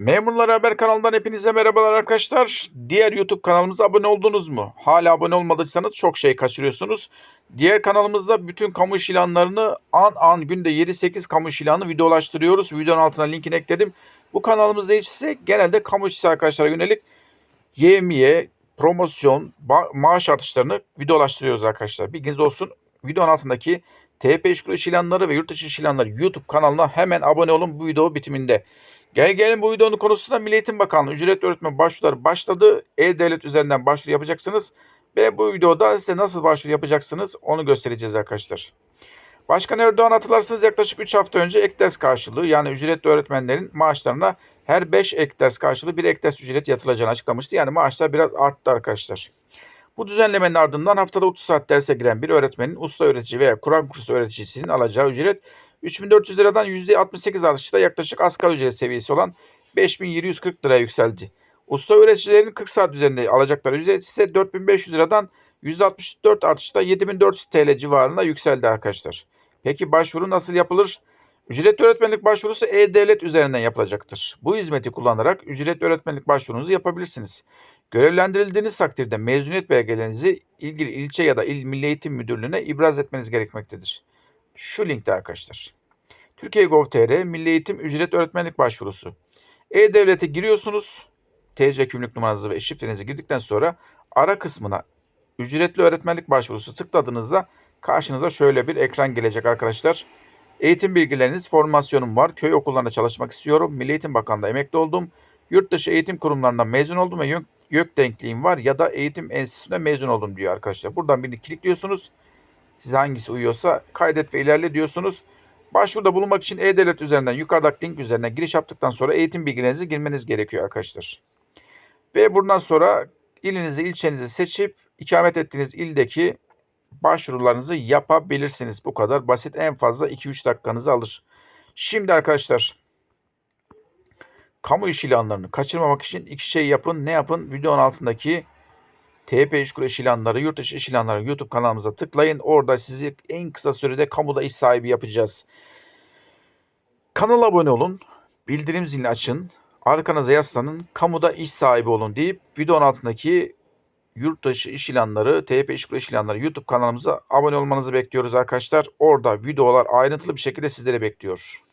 Memurlar Haber kanalından hepinize merhabalar arkadaşlar. Diğer YouTube kanalımıza abone oldunuz mu? Hala abone olmadıysanız çok şey kaçırıyorsunuz. Diğer kanalımızda bütün kamu iş ilanlarını an an günde 7-8 kamu iş ilanı videolaştırıyoruz. Videonun altına linkini ekledim. Bu kanalımızda ise genelde kamu işçisi arkadaşlara yönelik yemiye, promosyon, maaş artışlarını videolaştırıyoruz arkadaşlar. Bilginiz olsun. Videonun altındaki TP iş ilanları ve yurt dışı iş ilanları YouTube kanalına hemen abone olun bu video bitiminde. Gel gelin bu videonun konusu da Milli Eğitim Bakanlığı ücretli öğretmen başvuruları başladı. E-Devlet üzerinden başvuru yapacaksınız. Ve bu videoda size nasıl başvuru yapacaksınız onu göstereceğiz arkadaşlar. Başkan Erdoğan hatırlarsanız yaklaşık 3 hafta önce ek ders karşılığı yani ücretli öğretmenlerin maaşlarına her 5 ek ders karşılığı bir ek ders ücret yatılacağını açıklamıştı. Yani maaşlar biraz arttı arkadaşlar. Bu düzenlemenin ardından haftada 30 saat derse giren bir öğretmenin usta öğretici veya Kur'an kursu öğreticisinin alacağı ücret 3400 liradan %68 artışla yaklaşık asgari ücret seviyesi olan 5740 liraya yükseldi. Usta öğreticilerin 40 saat üzerinde alacakları ücret ise 4500 liradan %64 artışla 7400 TL civarına yükseldi arkadaşlar. Peki başvuru nasıl yapılır? Ücret öğretmenlik başvurusu E-Devlet üzerinden yapılacaktır. Bu hizmeti kullanarak ücret öğretmenlik başvurunuzu yapabilirsiniz. Görevlendirildiğiniz takdirde mezuniyet belgelerinizi ilgili ilçe ya da il Milli Eğitim Müdürlüğü'ne ibraz etmeniz gerekmektedir. Şu linkte arkadaşlar. Türkiye Gov.tr Milli Eğitim Ücret Öğretmenlik Başvurusu. E-Devlet'e giriyorsunuz. TC kimlik numaranızı ve şifrenizi girdikten sonra ara kısmına ücretli öğretmenlik başvurusu tıkladığınızda karşınıza şöyle bir ekran gelecek arkadaşlar. Eğitim bilgileriniz, formasyonum var. Köy okullarında çalışmak istiyorum. Milli Eğitim Bakanlığı'nda emekli oldum. Yurt dışı eğitim kurumlarından mezun oldum ve YÖK, denkliğim var ya da eğitim enstitüsünde mezun oldum diyor arkadaşlar. Buradan birini kilitliyorsunuz. Size hangisi uyuyorsa kaydet ve ilerle diyorsunuz. Başvuruda bulunmak için E-Devlet üzerinden yukarıdaki link üzerinden giriş yaptıktan sonra eğitim bilgilerinizi girmeniz gerekiyor arkadaşlar. Ve buradan sonra ilinizi, ilçenizi seçip ikamet ettiğiniz ildeki başvurularınızı yapabilirsiniz. Bu kadar basit. En fazla 2-3 dakikanızı alır. Şimdi arkadaşlar kamu iş ilanlarını kaçırmamak için iki şey yapın. Ne yapın? Videonun altındaki TP iş ilanları, yurt dışı iş ilanları YouTube kanalımıza tıklayın. Orada sizi en kısa sürede kamuda iş sahibi yapacağız. Kanala abone olun. Bildirim zilini açın. Arkanıza yaslanın. Kamuda iş sahibi olun deyip videonun altındaki yurt dışı iş ilanları, İşkur iş ilanları YouTube kanalımıza abone olmanızı bekliyoruz arkadaşlar. Orada videolar ayrıntılı bir şekilde sizleri bekliyor.